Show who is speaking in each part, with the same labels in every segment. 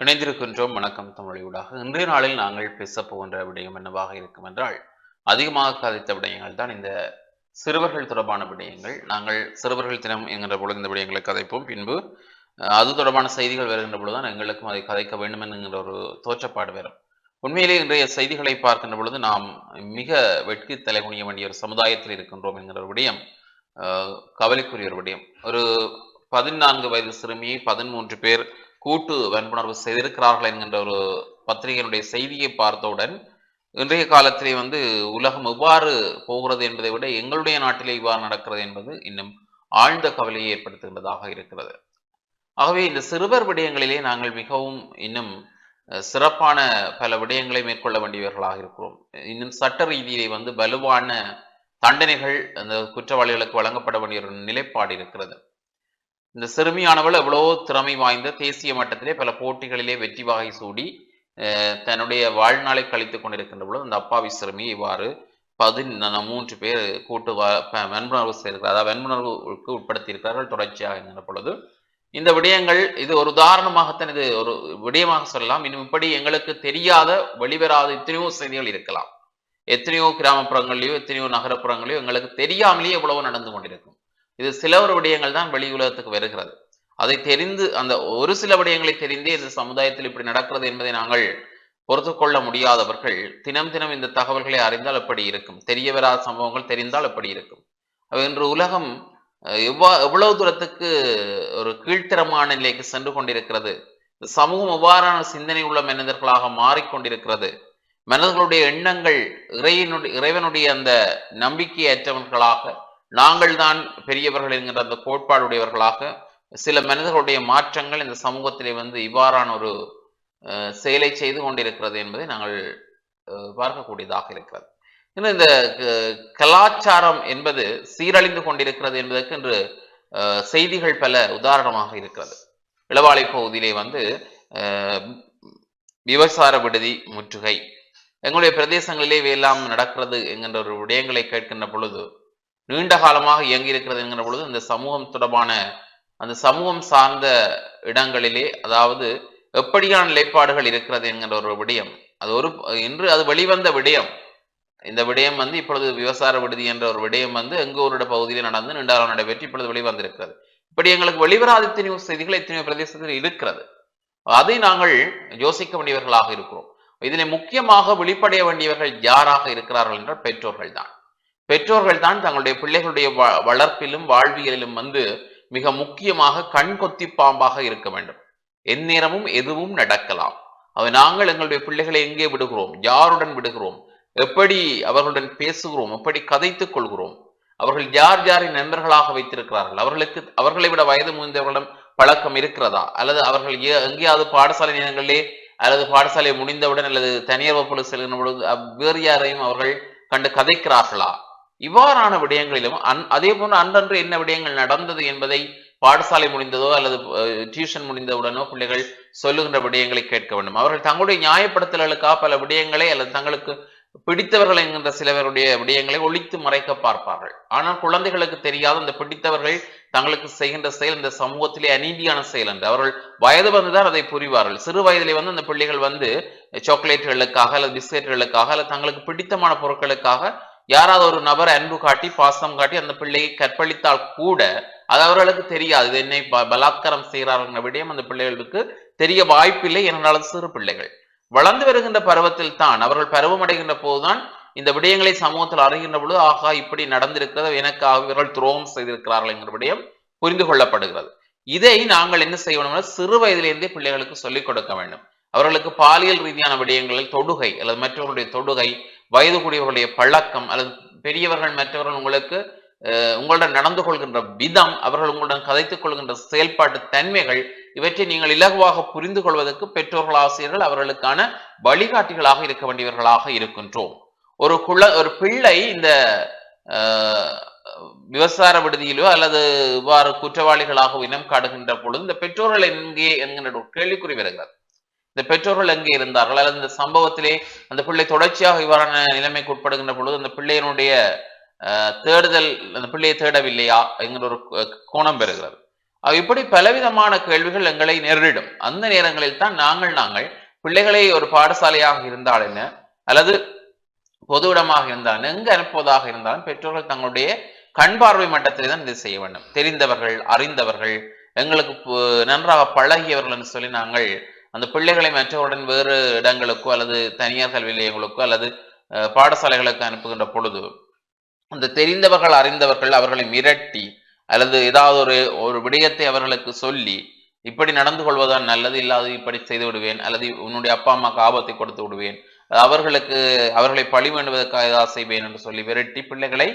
Speaker 1: இணைந்திருக்கின்றோம். வணக்கம் தமிழொலியூடாக இன்றைய நாளில் நாங்கள் பேசப் போகின்ற விடயம் என்னவாக இருக்கும் என்றால் அதிகமாக கதைத்த விடயங்கள் தான் இந்த சிறுவர்கள் தொடர்பான விடயங்கள். நாங்கள் சிறுவர்கள் தினம் என்கின்ற பொழுது இந்த விடயங்களை கதைப்போம். பின்பு அது தொடர்பான செய்திகள் வருகின்ற பொழுதுதான் எங்களுக்கும் அதை கதைக்க வேண்டும் என்கின்ற ஒரு தோற்றப்பாடு வரும். உண்மையிலே இன்றைய செய்திகளை பார்க்கின்ற பொழுது நாம் மிக வெட்கி தலைகுனிய வேண்டிய ஒரு சமுதாயத்தில் இருக்கின்றோம் என்கிற ஒரு விடயம் கவலைக்குரிய ஒரு விடயம். ஒரு பதினான்கு வயது சிறுமியை பதிமூன்று பேர் கூட்டு வன்புணர்வு செய்திருக்கிறார்கள் என்கின்ற ஒரு பத்திரிகையினுடைய செய்தியை பார்த்தவுடன் இன்றைய காலத்திலே வந்து உலகம் எவ்வாறு போகிறது என்பதை விட எங்களுடைய நாட்டிலே இவ்வாறு நடக்கிறது என்பது இன்னும் ஆழ்ந்த கவலையை ஏற்படுத்துகின்றதாக இருக்கிறது. ஆகவே இந்த சிறுவர் விடயங்களிலே நாங்கள் மிகவும் இன்னும் சிறப்பான பல விடயங்களை மேற்கொள்ள வேண்டியவர்களாக இருக்கிறோம். இன்னும் சட்ட ரீதியிலே வந்து வலுவான தண்டனைகள் அந்த குற்றவாளிகளுக்கு வழங்கப்பட வேண்டிய ஒரு நிலைப்பாடு இருக்கிறது. இந்த சிறுமியானவள் எவ்வளவோ திறமை வாய்ந்த தேசிய மட்டத்திலே பல போட்டிகளிலே வெற்றி வாகை சூடி அஹ், தன்னுடைய வாழ்நாளை கழித்துக் கொண்டிருக்கின்ற பொழுது அந்த அப்பாவி சிறுமி இவ்வாறு பதின மூன்று பேர் கூட்டு வா வன்புணர்வு செய்திருக்கிறார். அதாவது வன்புணர்வுக்கு உட்படுத்தியிருக்கிறார்கள் தொடர்ச்சியாக என்கிற பொழுது. இந்த விடயங்கள் இது ஒரு உதாரணமாகத்தான் இது ஒரு விடயமாக சொல்லலாம். இன்னும் இப்படி எங்களுக்கு தெரியாத வெளிவராத எத்தனையோ செய்திகள் இருக்கலாம். எத்தனையோ கிராமப்புறங்களையோ எத்தனையோ நகரப்புறங்களையோ எங்களுக்கு தெரியாமலேயே எவ்வளவோ நடந்து கொண்டிருக்கும். இது சில ஒரு விடயங்கள் தான் வெளி உலகத்துக்கு வருகிறது. அதை தெரிந்து அந்த ஒரு சில விடயங்களை தெரிந்தே இந்த சமுதாயத்தில் இப்படி நடக்கிறது என்பதை நாங்கள் பொறுத்து கொள்ள முடியாதவர்கள் தினம் தினம் இந்த தகவல்களை அறிந்தால் எப்படி இருக்கும். தெரிய வராத சம்பவங்கள் தெரிந்தால் எப்படி இருக்கும். இன்று உலகம் எவ்வா எவ்வளவு தூரத்துக்கு ஒரு கீழ்த்தரமான நிலைக்கு சென்று கொண்டிருக்கிறது. சமூகம் எவ்வாறான சிந்தனை உள்ள மனிதர்களாக மாறிக்கொண்டிருக்கிறது. மனிதர்களுடைய எண்ணங்கள் இறைவனுடைய இறைவனுடைய அந்த நம்பிக்கையற்றவர்களாக நாங்கள் தான் பெரியவர்கள் என்கிற அந்த கோட்பாடுடையவர்களாக சில மனிதர்களுடைய மாற்றங்கள் இந்த சமூகத்திலே வந்து இவ்வாறான ஒரு செயலை செய்து கொண்டிருக்கிறது என்பதை நாங்கள் பார்க்கக்கூடியதாக இருக்கிறது. இன்னும் இந்த கலாச்சாரம் என்பது சீரழிந்து கொண்டிருக்கிறது என்பதற்கு இன்று செய்திகள் பல உதாரணமாக இருக்கிறது. இளவாலை பகுதியிலே வந்து விவசார விடுதி முற்றுகை. எங்களுடைய பிரதேசங்களிலே இவையெல்லாம் நடக்கிறது என்கின்ற ஒரு விடயங்களை கேட்கின்ற பொழுது நீண்ட காலமாக இயங்கி இருக்கிறது என்கிற பொழுது இந்த சமூகம் தொடர்பான அந்த சமூகம் சார்ந்த இடங்களிலே அதாவது எப்படியான நிலைப்பாடுகள் இருக்கிறது என்கிற ஒரு விடயம். அது ஒரு இன்று அது வெளிவந்த விடயம். இந்த விடயம் வந்து இப்பொழுது விவசாய விடுதி என்ற ஒரு விடயம் வந்து எங்க பகுதியில் நடந்து நீண்டாரம் நடைபெற்று இப்பொழுது வெளிவந்திருக்கிறது. இப்படி எங்களுக்கு வெளிவராத எத்தனையோ செய்திகள் எத்தனையோ பிரதேசத்தில் இருக்கிறது. அதை நாங்கள் யோசிக்க வேண்டியவர்களாக இருக்கிறோம். இதில் முக்கியமாக வெளிப்படைய வேண்டியவர்கள் யாராக இருக்கிறார்கள் என்றால் பெற்றோர்கள் தான் பெற்றோர்கள் தான் தங்களுடைய பிள்ளைகளுடைய வளர்ப்பிலும் வாழ்வியலிலும் வந்து மிக முக்கியமாக கண் கொத்தி பாம்பாக இருக்க வேண்டும். எந்நேரமும் எதுவும் நடக்கலாம். அவை நாங்கள் எங்களுடைய பிள்ளைகளை எங்கே விடுகிறோம்? யாருடன் விடுகிறோம்? எப்படி அவர்களுடன் பேசுகிறோம்? எப்படி கதைத்துக் கொள்கிறோம்? அவர்கள் யார் யாரை நண்பர்களாக வைத்திருக்கிறார்கள்? அவர்களுக்கு அவர்களை விட வயது முதிர்ந்தவர்களிடம் பழக்கம் இருக்கிறதா? அல்லது அவர்கள் எங்கேயாவது பாடசாலை நேரங்களிலே அல்லது பாடசாலை முடிந்தவுடன் அல்லது தனியார் வகுப்பு செல்கின்ற பொழுது வேறு யாரையும் அவர்கள் கண்டு கதைக்கிறார்களா? இவ்வாறான விடயங்களிலும் அன் அதே போன்று அன்றன்று என்ன விடயங்கள் நடந்தது என்பதை பாடசாலை முடிந்ததோ அல்லது டியூஷன் முடிந்தவுடனோ பிள்ளைகள் சொல்லுகின்ற விடயங்களை கேட்க வேண்டும். அவர்கள் தங்களுடைய நியாயப்படுத்தல்களுக்காக பல விடயங்களை அல்லது தங்களுக்கு பிடித்தவர்கள் என்கின்ற சிலவருடைய விடயங்களை ஒழித்து மறைக்க பார்ப்பார்கள். ஆனால் குழந்தைகளுக்கு தெரியாத இந்த பிடித்தவர்கள் தங்களுக்கு செய்கின்ற செயல் இந்த சமூகத்திலே அநீதியான செயல் என்று. அவர்கள் வயது வந்துதான் அதை புரிவார்கள். சிறு வயதிலே வந்து அந்த பிள்ளைகள் வந்து சாக்லேட்டுகளுக்காக அல்லது பிஸ்கெட்டுகளுக்காக அல்லது தங்களுக்கு பிடித்தமான பொருட்களுக்காக யாராவது ஒரு நபர் அன்பு காட்டி பாசம் காட்டி அந்த பிள்ளையை கற்பழித்தால் கூட அது அவர்களுக்கு தெரியாது. இது என்னை ப- பலாத்காரம் செய்கிறார்கள் விடயம் அந்த பிள்ளைகளுக்கு தெரிய வாய்ப்பில்லை. என்றால் சிறு பிள்ளைகள். வளர்ந்து வருகின்ற பருவத்தில் தான் அவர்கள் பருவமடைகின்ற போதுதான் இந்த விடயங்களை சமூகத்தில் அறிகின்ற பொழுது ஆகா இப்படி நடந்திருக்கிறது எனக்கு இவர்கள் துரோகம் செய்திருக்கிறார்கள் என்கிற விடயம் புரிந்து கொள்ளப்படுகிறது. இதை நாங்கள் என்ன செய்ய வேண்டும் சிறு வயதிலிருந்தே பிள்ளைகளுக்கு சொல்லிக் கொடுக்க வேண்டும். அவர்களுக்கு பாலியல் ரீதியான விடயங்களில் தொடுகை அல்லது மற்றவர்களுடைய தொடுகை வயது கூடியவர்களுடைய பழக்கம் அல்லது பெரியவர்கள் மற்றவர்கள் உங்களுக்கு உங்களுடன் நடந்து கொள்கின்ற விதம் அவர்கள் உங்களுடன் கதைத்துக் கொள்கின்ற செயல்பாட்டு தன்மைகள் இவற்றை நீங்கள் இலகுவாக புரிந்து கொள்வதற்கு பெற்றோர்கள் ஆசிரியர்கள் அவர்களுக்கான வழிகாட்டிகளாக இருக்க வேண்டியவர்களாக இருக்கின்றோம். ஒரு குழ ஒரு பிள்ளை இந்த விவசார விவசாய விடுதியிலோ அல்லது இவ்வாறு குற்றவாளிகளாக இனம் காடுகின்ற பொழுது இந்த பெற்றோர்கள் எங்கே என்கின்ற ஒரு கேள்விக்குறி வருகிறது. இந்த பெற்றோர்கள் எங்கே இருந்தார்கள்? அல்லது இந்த சம்பவத்திலே அந்த பிள்ளை தொடர்ச்சியாக இவ்வாறான நிலைமைக்கு உட்படுகின்ற பொழுது அந்த பிள்ளையினுடைய தேடுதல் அந்த பிள்ளையை தேடவில்லையா? என்கிற ஒரு கோணம் பெறுகிறது. இப்படி பலவிதமான கேள்விகள் எங்களை நேரிடும். அந்த நேரங்களில் தான் நாங்கள் நாங்கள் பிள்ளைகளை ஒரு பாடசாலையாக இருந்தால் என்ன? அல்லது பொது இடமாக இருந்தாலும் எங்கு அனுப்புவதாக இருந்தாலும் பெற்றோர்கள் தங்களுடைய கண் பார்வை மட்டத்திலே தான் இதை செய்ய வேண்டும். தெரிந்தவர்கள் அறிந்தவர்கள் எங்களுக்கு நன்றாக பழகியவர்கள் என்று சொல்லி நாங்கள் அந்த பிள்ளைகளை மற்றவருடன் வேறு இடங்களுக்கோ அல்லது தனியார் கல்வி நிலையங்களுக்கோ அல்லது பாடசாலைகளுக்கு அனுப்புகின்ற பொழுது அந்த தெரிந்தவர்கள் அறிந்தவர்கள் அவர்களை மிரட்டி அல்லது ஏதாவது ஒரு ஒரு விடயத்தை அவர்களுக்கு சொல்லி இப்படி நடந்து கொள்வதுதான் நல்லது இல்லாது இப்படி செய்து விடுவேன் அல்லது உன்னுடைய அப்பா அம்மாவுக்கு ஆபத்தை கொடுத்து விடுவேன் அவர்களுக்கு அவர்களை பழி வேண்டுவதற்காக ஏதாவது செய்வேன் என்று சொல்லி விரட்டி பிள்ளைகளை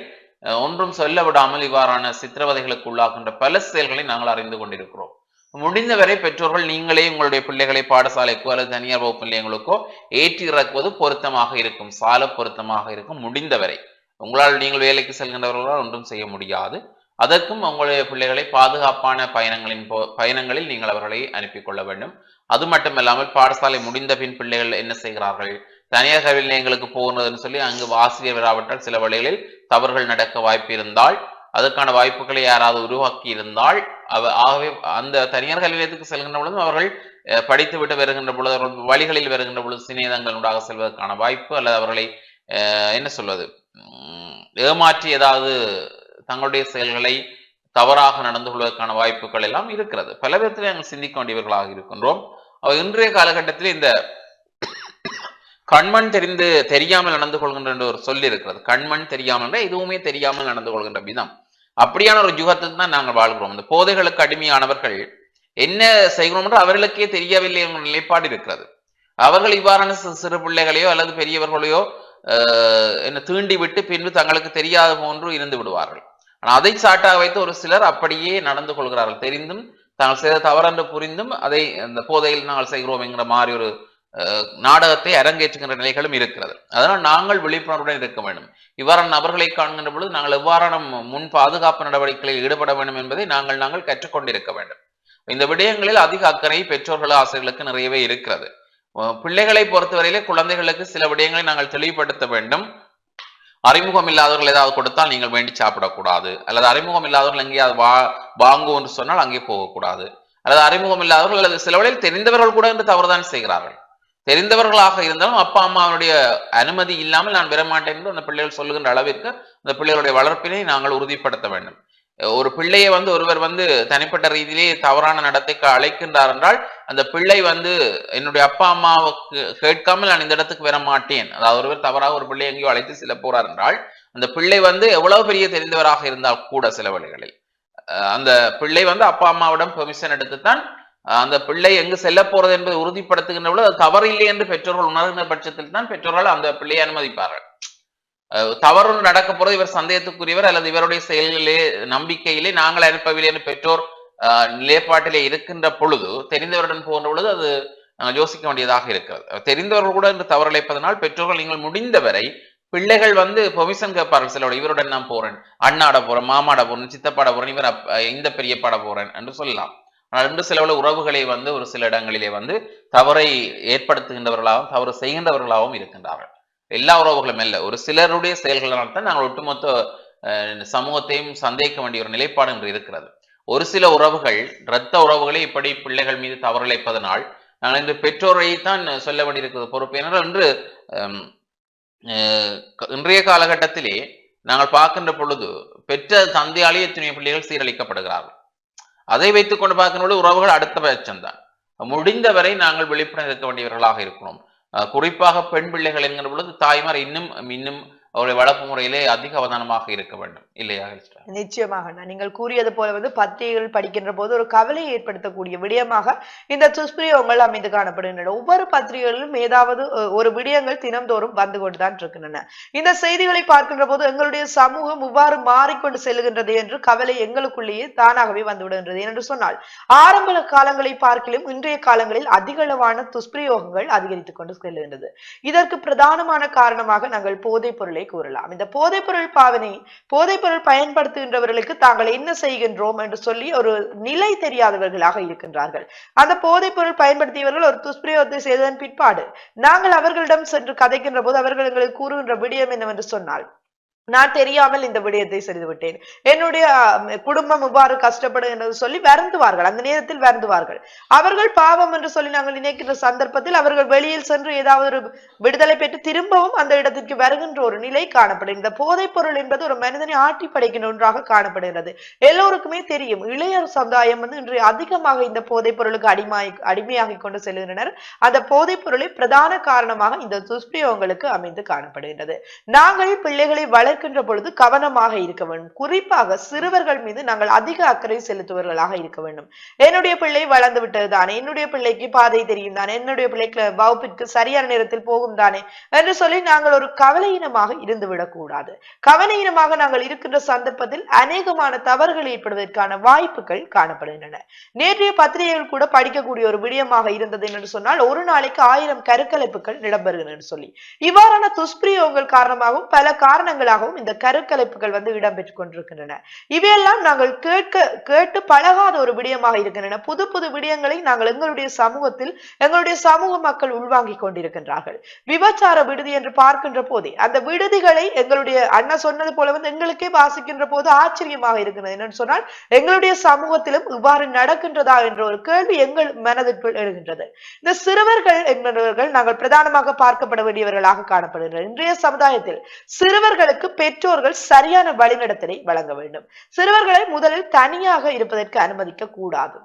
Speaker 1: ஒன்றும் சொல்ல விடாமல் இவ்வாறான சித்திரவதைகளுக்கு உள்ளாகின்ற பல செயல்களை நாங்கள் அறிந்து கொண்டிருக்கிறோம். முடிந்தவரை பெற்றோர்கள் நீங்களே உங்களுடைய பிள்ளைகளை பாடசாலைக்கோ அல்லது தனியார் வகுப்பு நிலையங்களுக்கோ ஏற்றி இறக்குவது பொருத்தமாக இருக்கும் சால பொருத்தமாக இருக்கும் முடிந்தவரை. உங்களால் நீங்கள் வேலைக்கு செல்கின்றவர்களால் ஒன்றும் செய்ய முடியாது. அதற்கும் உங்களுடைய பிள்ளைகளை பாதுகாப்பான பயணங்களின் போ பயணங்களில் நீங்கள் அவர்களை அனுப்பி கொள்ள வேண்டும். அது மட்டுமல்லாமல் பாடசாலை முடிந்த பின் பிள்ளைகள் என்ன செய்கிறார்கள்? தனியார் கல்வி நிலையங்களுக்கு போகிறதுன்னு சொல்லி அங்கு ஆசிரியர் வராவிட்டால் சில வழிகளில் தவறுகள் நடக்க வாய்ப்பு இருந்தால் அதற்கான வாய்ப்புகளை யாராவது உருவாக்கி இருந்தால் ஆகவே அந்த தனியார் கல்வி நிலையத்துக்கு செல்கின்ற பொழுதும் அவர்கள் படித்து விட்டு வருகின்ற பொழுது அவர்கள் வழிகளில் வருகின்ற பொழுது சிநேதங்களுடாக செல்வதற்கான வாய்ப்பு அல்லது அவர்களை அஹ், என்ன சொல்வது உம், ஏமாற்றி ஏதாவது தங்களுடைய செயல்களை தவறாக நடந்து கொள்வதற்கான வாய்ப்புகள் எல்லாம் இருக்கிறது. பல விதத்தில் நாங்கள் சிந்திக்க வேண்டியவர்களாக இருக்கின்றோம். அவ இன்றைய காலகட்டத்தில் இந்த கண்மண் தெரிந்து தெரியாமல் நடந்து கொள்கின்ற ஒரு சொல் இருக்கிறது கண்மண் தெரியாமல் எதுவுமே தெரியாமல் நடந்து கொள்கின்ற விதம் அப்படியான ஒரு யுகத்தில் தான் நாங்கள் வாழ்கிறோம். இந்த போதைகளுக்கு அடிமையானவர்கள் என்ன செய்கிறோம் என்று அவர்களுக்கே தெரியவில்லை என்ற நிலைப்பாடு இருக்கிறது. அவர்கள் இவ்வாறான சிறு பிள்ளைகளையோ அல்லது பெரியவர்களையோ என்ன தீண்டி விட்டு பின்பு தங்களுக்கு தெரியாத போன்று இருந்து விடுவார்கள். ஆனால் அதை சாட்டாக வைத்து ஒரு சிலர் அப்படியே நடந்து கொள்கிறார்கள். தெரிந்தும் தாங்கள் செய்த தவறென்று புரிந்தும் அதை அந்த போதையில் நாங்கள் செய்கிறோம் என்கிற மாதிரி ஒரு நாடகத்தை அரங்கேற்றுகின்ற நிலைகளும் இருக்கிறது. அதனால் நாங்கள் விழிப்புணர்வுடன் இருக்க வேண்டும். இவ்வாறான நபர்களை காண்கின்ற பொழுது நாங்கள் எவ்வாறான முன் பாதுகாப்பு நடவடிக்கைகளில் ஈடுபட வேண்டும் என்பதை நாங்கள் நாங்கள் கற்றுக்கொண்டிருக்க வேண்டும். இந்த விடயங்களில் அதிக அக்கறை பெற்றோர்கள் ஆசிரியர்களுக்கு நிறையவே இருக்கிறது. பிள்ளைகளை பொறுத்தவரையிலே குழந்தைகளுக்கு சில விடயங்களை நாங்கள் தெளிவுபடுத்த வேண்டும். அறிமுகம் இல்லாதவர்கள் ஏதாவது கொடுத்தால் நீங்கள் வேண்டி சாப்பிடக்கூடாது. அல்லது அறிமுகம் இல்லாதவர்கள் எங்கேயாவது வா வாங்கு என்று சொன்னால் அங்கே போகக்கூடாது. அல்லது அறிமுகம் இல்லாதவர்கள் அல்லது சில வழியில் தெரிந்தவர்கள் கூட என்று தவறுதான் செய்கிறார்கள். தெரிந்தவர்களாக இருந்தாலும் அப்பா அம்மாவுடைய அனுமதி இல்லாமல் நான் பெறமாட்டேன் என்று அந்த பிள்ளைகள் சொல்லுகின்ற அளவிற்கு அந்த பிள்ளைகளுடைய வளர்ப்பினை நாங்கள் உறுதிப்படுத்த வேண்டும். ஒரு பிள்ளையை வந்து ஒருவர் வந்து தனிப்பட்ட ரீதியிலே தவறான நடத்தைக்கு அழைக்கின்றார் என்றால் அந்த பிள்ளை வந்து என்னுடைய அப்பா அம்மாவுக்கு கேட்காமல் நான் இந்த இடத்துக்கு வர மாட்டேன் அதாவது ஒருவர் தவறாக ஒரு பிள்ளை எங்கேயோ அழைத்து செல்ல போறார் என்றால் அந்த பிள்ளை வந்து எவ்வளவு பெரிய தெரிந்தவராக இருந்தால் கூட சில வழிகளில் அஹ் அந்த பிள்ளை வந்து அப்பா அம்மாவிடம் பெர்மிஷன் எடுத்துத்தான் அந்த பிள்ளை எங்கு செல்ல போறது என்பதை உறுதிப்படுத்துகின்ற பொழுது அது தவறில்லை என்று பெற்றோர்கள் உணர்கின்ற பட்சத்தில் தான் பெற்றோர்கள் அந்த பிள்ளையை அனுமதிப்பார்கள். தவறு நடக்க போறது இவர் சந்தேகத்துக்குரியவர் அல்லது இவருடைய செயல்களிலே நம்பிக்கையிலே நாங்கள் அனுப்பவில்லை என்று பெற்றோர் அஹ், நிலைப்பாட்டிலே இருக்கின்ற பொழுது தெரிந்தவருடன் போகின்ற பொழுது அது யோசிக்க வேண்டியதாக இருக்கிறது. தெரிந்தவர்கள் கூட என்று தவறழைப்பதனால் பெற்றோர்கள் நீங்கள் முடிந்தவரை பிள்ளைகள் வந்து பெர்மிஷன் கேட்பார்கள் சிலோட இவருடன் நான் போறேன். அண்ணாட போறேன் மாமாட போறேன் சித்தப்பாட போறேன் இவர் இந்த பெரியப்பாட போறேன் என்று சொல்லலாம். ஆனால் இன்று உறவுகளை வந்து ஒரு சில இடங்களிலே வந்து தவறை ஏற்படுத்துகின்றவர்களாகவும் தவறு செய்கின்றவர்களாகவும் இருக்கின்றார்கள். எல்லா உறவுகளும் அல்ல ஒரு சிலருடைய செயல்களால் தான் நாங்கள் ஒட்டுமொத்த சமூகத்தையும் சந்தேகிக்க வேண்டிய ஒரு நிலைப்பாடு என்று இருக்கிறது. ஒரு சில உறவுகள் இரத்த உறவுகளை இப்படி பிள்ளைகள் மீது தவறிழைப்பதனால் நாங்கள் இன்று பெற்றோரை தான் சொல்ல வேண்டியிருக்கிறது பொறுப்பு. ஏனென்றால் இன்று இன்றைய காலகட்டத்திலே நாங்கள் பார்க்கின்ற பொழுது பெற்ற தந்தையாலேயே துணை பிள்ளைகள் சீரழிக்கப்படுகிறார்கள். அதை வைத்துக் கொண்டு பார்க்கணும் உறவுகள் அடுத்த பட்சம்தான் முடிந்தவரை நாங்கள் விழிப்புணர்வு இருக்க வேண்டியவர்களாக இருக்கணும் அஹ் குறிப்பாக பெண் பிள்ளைகள் என்கிற பொழுது தாய்மார் இன்னும் இன்னும் அவருடைய வளர்ப்பு முறையிலே அதிக அவதானமாக இருக்க வேண்டும். இல்லையா
Speaker 2: நிச்சயமாக நான் நீங்கள் கூறியது போல வந்து பத்திரிகைகள் படிக்கின்ற போது ஒரு கவலை ஏற்படுத்தக்கூடிய விடயமாக இந்த துஷ்பிரயோகங்கள் அமைந்து காணப்படுகின்றன. ஒவ்வொரு பத்திரிகைகளிலும் ஏதாவது ஒரு விடயங்கள் தினம்தோறும் வந்து கொண்டுதான் இருக்கின்றன. இந்த செய்திகளை பார்க்கின்ற போது எங்களுடைய சமூகம் இவ்வாறு மாறிக்கொண்டு செல்கின்றது என்று கவலை எங்களுக்குள்ளேயே தானாகவே வந்துவிடுகின்றது. என்று சொன்னால் ஆரம்ப காலங்களை பார்க்கிலும் இன்றைய காலங்களில் அதிகளவான துஷ்பிரயோகங்கள் அதிகரித்துக் கொண்டு செல்கின்றது இதற்கு பிரதானமான காரணமாக நாங்கள் போதைப் பொருளை கூறலாம். இந்த போதைப் பொருள் பாவனை போதைப் பொருள் பயன்படுத்துகின்றவர்களுக்கு தாங்கள் என்ன செய்கின்றோம் என்று சொல்லி ஒரு நிலை தெரியாதவர்களாக இருக்கின்றார்கள். அந்த போதைப் பொருள் பயன்படுத்தியவர்கள் ஒரு துஷ்பிரயோகத்தை செய்ததன் பிற்பாடு நாங்கள் அவர்களிடம் சென்று கதைக்கின்ற போது அவர்கள் எங்களுக்கு கூறுகின்ற விடயம் என்னவென்று சொன்னால் நான் தெரியாமல் இந்த விடயத்தை செய்து விட்டேன் என்னுடைய குடும்பம் இவ்வாறு கஷ்டப்படும் என்று சொல்லி வருந்துவார்கள். அந்த நேரத்தில் வருந்துவார்கள். அவர்கள் பாவம் என்று சொல்லி நாங்கள் நினைக்கின்ற சந்தர்ப்பத்தில் அவர்கள் வெளியில் சென்று ஏதாவது ஒரு விடுதலை பெற்று திரும்பவும் அந்த இடத்திற்கு வருகின்ற ஒரு நிலை காணப்படும் இந்த போதைப் பொருள் என்பது ஒரு மனிதனை ஆட்டி படைக்கின்ற ஒன்றாக காணப்படுகிறது. எல்லோருக்குமே தெரியும். இளையர் சமுதாயம் வந்து இன்று அதிகமாக இந்த போதைப் பொருளுக்கு அடிமாய் அடிமையாகி கொண்டு செல்கின்றனர். அந்த போதைப் பொருளை பிரதான காரணமாக இந்த துஷ்பிரயோகங்களுக்கு அமைந்து காணப்படுகின்றது. நாங்கள் பிள்ளைகளை வளர்க்கின்ற பொழுது கவனமாக இருக்க வேண்டும். குறிப்பாக சிறுவர்கள் மீது நாங்கள் அதிக அக்கறை செலுத்துவர்களாக இருக்க வேண்டும். என்னுடைய பிள்ளை வளர்ந்து விட்டது தானே என்னுடைய பிள்ளைக்கு பாதை தெரியும் தானே என்னுடைய பிள்ளைக்கு வகுப்பிற்கு சரியான நேரத்தில் போகும் தானே என்று சொல்லி நாங்கள் ஒரு கவலையினமாக இருந்து விடக்கூடாது கவலையினமாக நாங்கள் இருக்கின்ற சந்தர்ப்பத்தில் அநேகமான தவறுகள் ஏற்படுவதற்கான வாய்ப்புகள் காணப்படுகின்றன. நேற்றைய பத்திரிகைகள் கூட படிக்கக்கூடிய ஒரு விடயமாக இருந்தது என்று சொன்னால் ஒரு நாளைக்கு ஆயிரம் கருக்கலைப்புகள் இடம்பெறுகின்றன சொல்லி. இவ்வாறான துஷ்பிரயோகங்கள் காரணமாகவும் பல காரணங்களாக காரணங்களாகவும் இந்த கருக்கலைப்புகள் வந்து இடம்பெற்று கொண்டிருக்கின்றன. இவையெல்லாம் நாங்கள் கேட்க கேட்டு பழகாத ஒரு விடயமாக இருக்கின்றன. புது புது விடயங்களை நாங்கள் எங்களுடைய சமூகத்தில் எங்களுடைய சமூக மக்கள் உள்வாங்கிக் கொண்டிருக்கின்றார்கள். விபச்சார விடுதி என்று பார்க்கின்ற போதே அந்த விடுதிகளை எங்களுடைய அண்ணா சொன்னது போல வந்து எங்களுக்கே வாசிக்கின்ற போது ஆச்சரியமாக இருக்கிறது என்னன்னு சொன்னால் எங்களுடைய சமூகத்திலும் இவ்வாறு நடக்கின்றதா என்ற ஒரு கேள்வி எங்கள் மனதிற்குள் எழுகின்றது. இந்த சிறுவர்கள் என்பவர்கள் நாங்கள் பிரதானமாக பார்க்கப்பட வேண்டியவர்களாக காணப்படுகின்றனர். இன்றைய சமுதாயத்தில் சிறுவர்களுக்கு பெற்றோர்கள் சரியான வழிநடத்தலை வழங்க வேண்டும். சிறுவர்களை முதலில் தனியாக இருப்பதற்கு அனுமதிக்க கூடாது.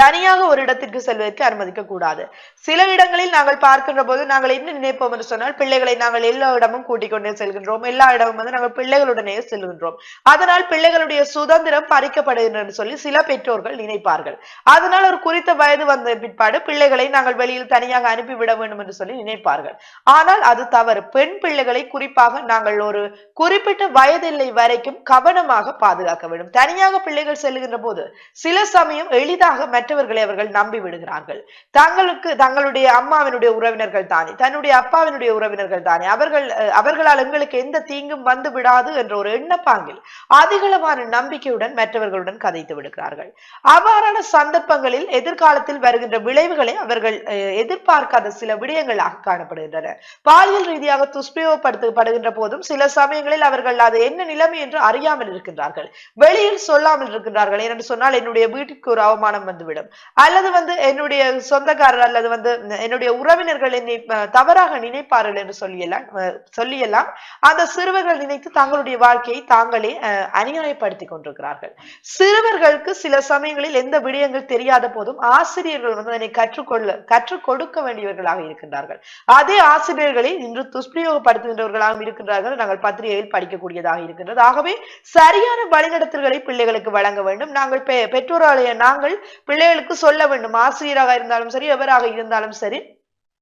Speaker 2: தனியாக ஒரு இடத்திற்கு செல்வதற்கு அனுமதிக்க கூடாது. சில இடங்களில் நாங்கள் பார்க்கின்ற போது நாங்கள் என்ன நினைப்போம் என்று சொன்னால் பிள்ளைகளை நாங்கள் எல்லா இடமும் கூட்டிக் கொண்டே செல்கின்றோம். எல்லா இடமும் வந்து நாங்கள் பிள்ளைகளுடனே செல்கின்றோம். அதனால் பிள்ளைகளுடைய சுதந்திரம் பறிக்கப்படுகின்றன சொல்லி சில பெற்றோர்கள் நினைப்பார்கள். அதனால் ஒரு குறித்த வயது வந்த பிற்பாடு பிள்ளைகளை நாங்கள் வெளியில் தனியாக அனுப்பிவிட வேண்டும் என்று சொல்லி நினைப்பார்கள். ஆனால் அது தவறு. பெண் பிள்ளைகளை குறிப்பாக நாங்கள் ஒரு குறிப்பிட்ட வயதில்லை வரைக்கும் கவனமாக பாதுகாக்க வேண்டும். தனியாக பிள்ளைகள் செல்கின்ற போது சில சமயம் எளிதாக மற்றவர்களை அவர்கள் நம்பி விடுகிறார்கள். தங்களுக்கு தங்களுடைய அம்மாவினுடைய உறவினர்கள் தானே தன்னுடைய அப்பாவினுடைய உறவினர்கள் தானே. அவர்கள் அவர்களால் எங்களுக்கு எந்த தீங்கும் வந்து விடாது என்ற ஒரு எண்ணப்பாங்கில் அதிகளவான நம்பிக்கையுடன் மற்றவர்களுடன் கதைத்து விடுகிறார்கள். அவ்வாறான சந்தர்ப்பங்களில் எதிர்காலத்தில் வருகின்ற விளைவுகளை அவர்கள் அஹ், எதிர்பார்க்காத சில விடயங்களாக காணப்படுகின்றன. பாலியல் ரீதியாக துஷ்பிரயோகப்படுத்தப்படுகின்ற போதும் சில சமயங்களில் அவர்கள் அது என்ன நிலைமை என்று அறியாமல் இருக்கின்றார்கள். வெளியில் சொல்லாமல் இருக்கின்றார்கள். ஏனென்று சொன்னால் என்னுடைய வீட்டுக்கு ஒரு அவமானம் வந்துவிடும் அல்லது வந்து என்னுடைய சொந்தக்காரர் அல்லது வந்து என்னுடைய உறவினர்கள் என்னை தவறாக நினைப்பார்கள் என்று சொல்லியெல்லாம் சொல்லியெல்லாம் அந்த சிறுவர்கள் நினைத்து தங்களுடைய வாழ்க்கையை தாங்களே அநியாயப்படுத்தி கொண்டிருக்கிறார்கள். சிறுவர்களுக்கு சில சமயங்களில் எந்த விடயங்கள் தெரியாத போதும் ஆசிரியர்கள் வந்து அதனை கற்றுக்கொள்ள கற்றுக் கொடுக்க வேண்டியவர்களாக இருக்கின்றார்கள். அதே ஆசிரியர்களை இன்று துஷ்பிரயோகப்படுத்துகின்றவர்களாகவும் இருக்கின்றார்கள். நாங்கள் பத்திரிகையில் படிக்கக்கூடியதாக இருக்கின்றது. ஆகவே சரியான வழிநடத்தல்களை பிள்ளைகளுக்கு வழங்க வேண்டும். நாங்கள் பெ- பெற்றோராலய நாங்கள் பிள்ளைகளுக்கு சொல்ல வேண்டும். ஆசிரியராக இருந்தாலும் சரி எவராக இருந்தாலும் சரி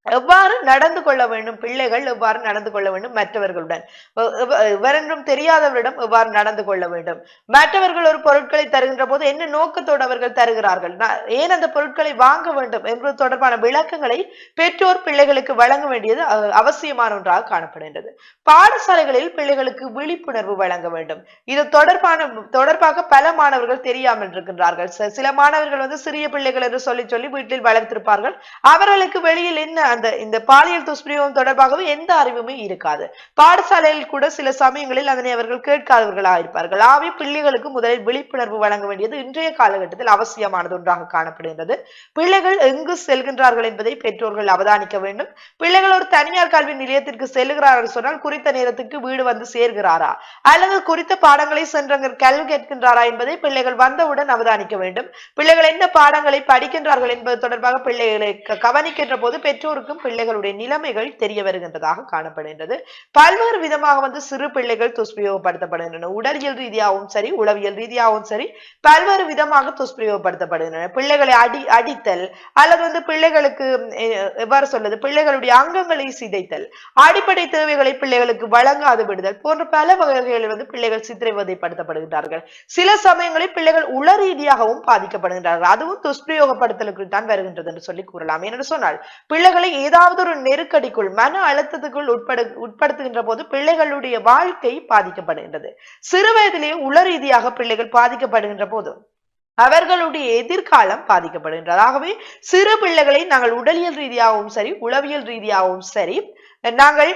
Speaker 2: எவ்வாறு நடந்து கொள்ள வேண்டும் பிள்ளைகள் எவ்வாறு நடந்து கொள்ள வேண்டும் மற்றவர்களுடன்? வேறென்றும் தெரியாதவரிடம் எவ்வாறு நடந்து கொள்ள வேண்டும்? மற்றவர்கள் ஒரு பொருட்களை தருகின்ற போது என்ன நோக்கத்தோடு அவர்கள் தருகிறார்கள்? ஏன் அந்த பொருட்களை வாங்க வேண்டும் என்பது தொடர்பான விளக்கங்களை பெற்றோர் பிள்ளைகளுக்கு வழங்க வேண்டியது அவசியமான ஒன்றாக காணப்படுகின்றது. பாடசாலைகளில் பிள்ளைகளுக்கு விழிப்புணர்வு வழங்க வேண்டும். இது தொடர்பான தொடர்பாக பல மாணவர்கள் தெரியாமல் இருக்கின்றார்கள். சில மாணவர்கள் வந்து சிறிய பிள்ளைகள் என்று சொல்லி சொல்லி வீட்டில் வளர்த்திருப்பார்கள். அவர்களுக்கு வெளியில் என்ன அந்த இந்த பாலியல் துஷ்பிரயோகம் தொடர்பாகவும் எந்த அறிவுமே இருக்காது. பாடசாலையில் கூட சில சமயங்களில் அதனை அவர்கள் கேட்காதவர்களாக இருப்பார்கள் ஆகவே பிள்ளைகளுக்கு முதலில் விழிப்புணர்வு வழங்க வேண்டியது இன்றைய காலகட்டத்தில் அவசியமானது ஒன்றாக காணப்படுகின்றது. பிள்ளைகள் எங்கு செல்கின்றார்கள் என்பதை பெற்றோர்கள் அவதானிக்க வேண்டும். பிள்ளைகள் ஒரு தனியார் கல்வி நிலையத்திற்கு செல்கிறார்கள் சொன்னால் குறித்த நேரத்துக்கு வீடு வந்து சேர்கிறாரா? அல்லது குறித்த பாடங்களை சென்றங்க கல்வி கேட்கின்றாரா என்பதை பிள்ளைகள் வந்தவுடன் அவதானிக்க வேண்டும். பிள்ளைகள் என்ன பாடங்களை படிக்கின்றார்கள் என்பது தொடர்பாக பிள்ளைகளை கவனிக்கின்ற போது பெற்றோர் பெற்றோருக்கும் பிள்ளைகளுடைய நிலைமைகள் தெரிய வருகின்றதாக காணப்படுகின்றது. பல்வேறு விதமாக வந்து சிறு பிள்ளைகள் துஷ்பிரயோகப்படுத்தப்படுகின்றன உடலியல் ரீதியாகவும் சரி உளவியல் ரீதியாகவும் சரி பல்வேறு விதமாக துஷ்பிரயோகப்படுத்தப்படுகின்றன பிள்ளைகளை அடி அடித்தல் அல்லது வந்து பிள்ளைகளுக்கு எவ்வாறு சொல்வது? பிள்ளைகளுடைய அங்கங்களை சிதைத்தல் அடிப்படை தேவைகளை பிள்ளைகளுக்கு வழங்காது விடுதல் போன்ற பல வகைகளில் வந்து பிள்ளைகள் சித்திரவதைப்படுத்தப்படுகின்றார்கள் சில சமயங்களில் பிள்ளைகள் உள ரீதியாகவும் பாதிக்கப்படுகின்றார்கள். அதுவும் துஷ்பிரயோகப்படுத்தலுக்கு தான் வருகின்றது என்று சொல்லி கூறலாம். என்று சொன்னால் பிள்ளைகளை ஏதாவது ஒரு நெருக்கடிக்குள் மன அழுத்தத்துக்குள் உட்படு உட்படுத்துகின்ற போது பிள்ளைகளுடைய வாழ்க்கை பாதிக்கப்படுகின்றது. சிறு வயதிலேயே உள ரீதியாக பிள்ளைகள் பாதிக்கப்படுகின்ற போது அவர்களுடைய எதிர்காலம் பாதிக்கப்படுகின்றது. ஆகவே சிறு பிள்ளைகளை நாங்கள் உடலியல் ரீதியாகவும் சரி உளவியல் ரீதியாகவும் சரி நாங்கள்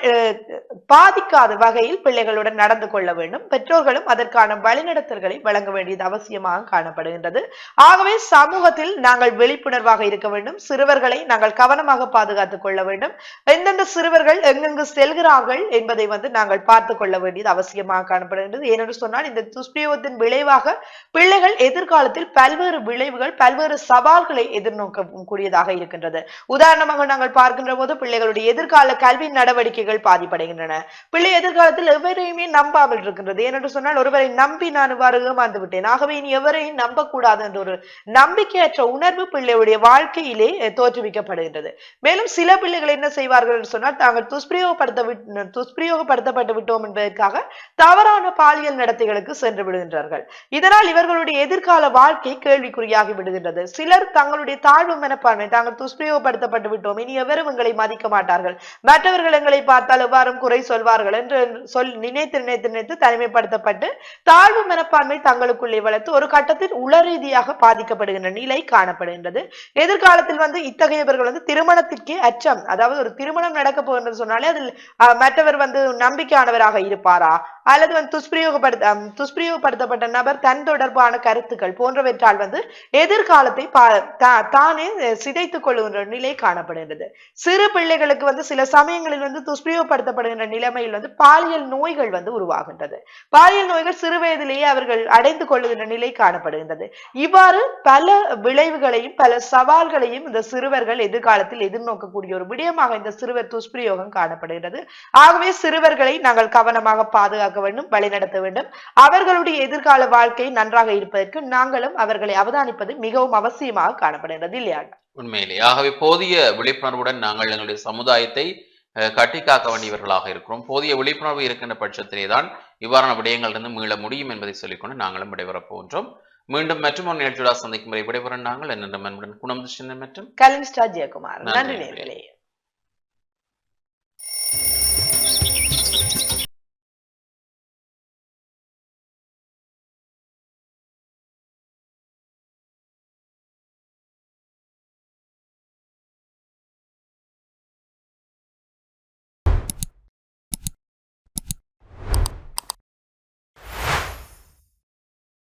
Speaker 2: பாதிக்காத வகையில் பிள்ளைகளுடன் நடந்து கொள்ள வேண்டும். பெற்றோர்களும் அதற்கான வழிநடத்தல்களை வழங்க வேண்டியது அவசியமாக காணப்படுகின்றது. ஆகவே சமூகத்தில் நாங்கள் விழிப்புணர்வாக இருக்க வேண்டும். சிறுவர்களை நாங்கள் கவனமாக பாதுகாத்துக் கொள்ள வேண்டும். எந்தெந்த சிறுவர்கள் எங்கெங்கு செல்கிறார்கள் என்பதை வந்து நாங்கள் பார்த்து கொள்ள வேண்டியது அவசியமாக காணப்படுகின்றது. ஏனென்று சொன்னால் இந்த துஷ்பிரயோகத்தின் விளைவாக பிள்ளைகள் எதிர்காலத்தில் பல்வேறு விளைவுகள் பல்வேறு சவால்களை எதிர்நோக்க கூடியதாக இருக்கின்றது. உதாரணமாக நாங்கள் பார்க்கின்ற போது பிள்ளைகளுடைய எதிர்கால கல்வி நடவடிக்கைகள் பாதிப்படைகின்றன. பிள்ளை எதிர்காலத்தில் எவரையுமே நம்பாமல் இருக்கின்றது. ஏனென்று சொன்னால் ஒருவரை நம்பி நான் இவ்வாறு ஏமாந்து விட்டேன். ஆகவே இனி எவரையும் நம்பக்கூடாது என்ற ஒரு நம்பிக்கையற்ற உணர்வு பிள்ளையுடைய வாழ்க்கையிலே தோற்றுவிக்கப்படுகின்றது. மேலும் சில பிள்ளைகள் என்ன செய்வார்கள் என்று சொன்னால் தாங்கள் துஷ்பிரயோகப்படுத்த துஷ்பிரயோகப்படுத்தப்பட்டு விட்டோம் என்பதற்காக தவறான பாலியல் நடத்தைகளுக்கு சென்று விடுகின்றார்கள். இதனால் இவர்களுடைய எதிர்கால வாழ்க்கை கேள்விக்குறியாகி விடுகின்றது. சிலர் தங்களுடைய தாழ்வு மனப்பான்மை தாங்கள் துஷ்பிரயோகப்படுத்தப்பட்டு விட்டோம். இனி எவரும் எங்களை மதிக்க மாட்டார்கள். மற்றவர்கள் அவர்கள் எங்களை பார்த்தால் எவ்வாறும் குறை சொல்வார்கள் என்று சொல் நினைத்து நினைத்து நினைத்து தனிமைப்படுத்தப்பட்டு தாழ்வு மனப்பான்மை தங்களுக்குள்ளே வளர்த்து ஒரு கட்டத்தில் உள ரீதியாக பாதிக்கப்படுகின்ற நிலை காணப்படுகின்றது. எதிர்காலத்தில் வந்து இத்தகையவர்கள் வந்து திருமணத்திற்கே அச்சம். அதாவது ஒரு திருமணம் நடக்க போகின்றது சொன்னாலே அதில் மற்றவர் வந்து நம்பிக்கையானவராக இருப்பாரா? அல்லது வந்து துஷ்பிரயோகப்படுத்த துஷ்பிரயோகப்படுத்தப்பட்ட நபர் தன் தொடர்பான கருத்துக்கள் போன்றவற்றால் வந்து எதிர்காலத்தை தானே சிதைத்துக் கொள்ளுகின்ற நிலை காணப்படுகின்றது. சிறு பிள்ளைகளுக்கு வந்து சில சமயங்களில் பெண்களில் வந்து துஷ்பிரயோகப்படுத்தப்படுகின்ற நிலைமையில் வந்து பாலியல் நோய்கள் வந்து உருவாகின்றது. பாலியல் நோய்கள் சிறு வயதிலேயே அவர்கள் அடைந்து கொள்ளுகின்ற நிலை காணப்படுகின்றது. இவ்வாறு பல விளைவுகளையும் பல சவால்களையும் இந்த சிறுவர்கள் எதிர்காலத்தில் எதிர்நோக்கக்கூடிய ஒரு விடயமாக இந்த சிறுவர் துஷ்பிரயோகம் காணப்படுகிறது. ஆகவே சிறுவர்களை நாங்கள் கவனமாக பாதுகாக்க வேண்டும் வழிநடத்த வேண்டும். அவர்களுடைய எதிர்கால வாழ்க்கை நன்றாக இருப்பதற்கு நாங்களும் அவர்களை அவதானிப்பது மிகவும் அவசியமாக காணப்படுகிறது இல்லையா
Speaker 1: உண்மையிலே ஆகவே போதிய விழிப்புணர்வுடன் நாங்கள் எங்களுடைய சமுதாயத்தை கட்டி காக்க வேண்டியவர்களாக இருக்கிறோம். போதிய விழிப்புணர்வு இருக்கின்ற பட்சத்திலே தான் இவ்வாறான விடயங்களிலிருந்து மீள முடியும் என்பதை சொல்லிக்கொண்டு நாங்களும் விடைபெறப் போகின்றோம். மீண்டும் மற்றும் ஒரு நிகழ்ச்சியோட சந்திக்கும் வரை விடைபெற நாங்கள் என்னென்ன அன்புடன் குணம் மற்றும்
Speaker 2: கலின்ஸ்டா ஜெயக்குமார்.
Speaker 1: நன்றி.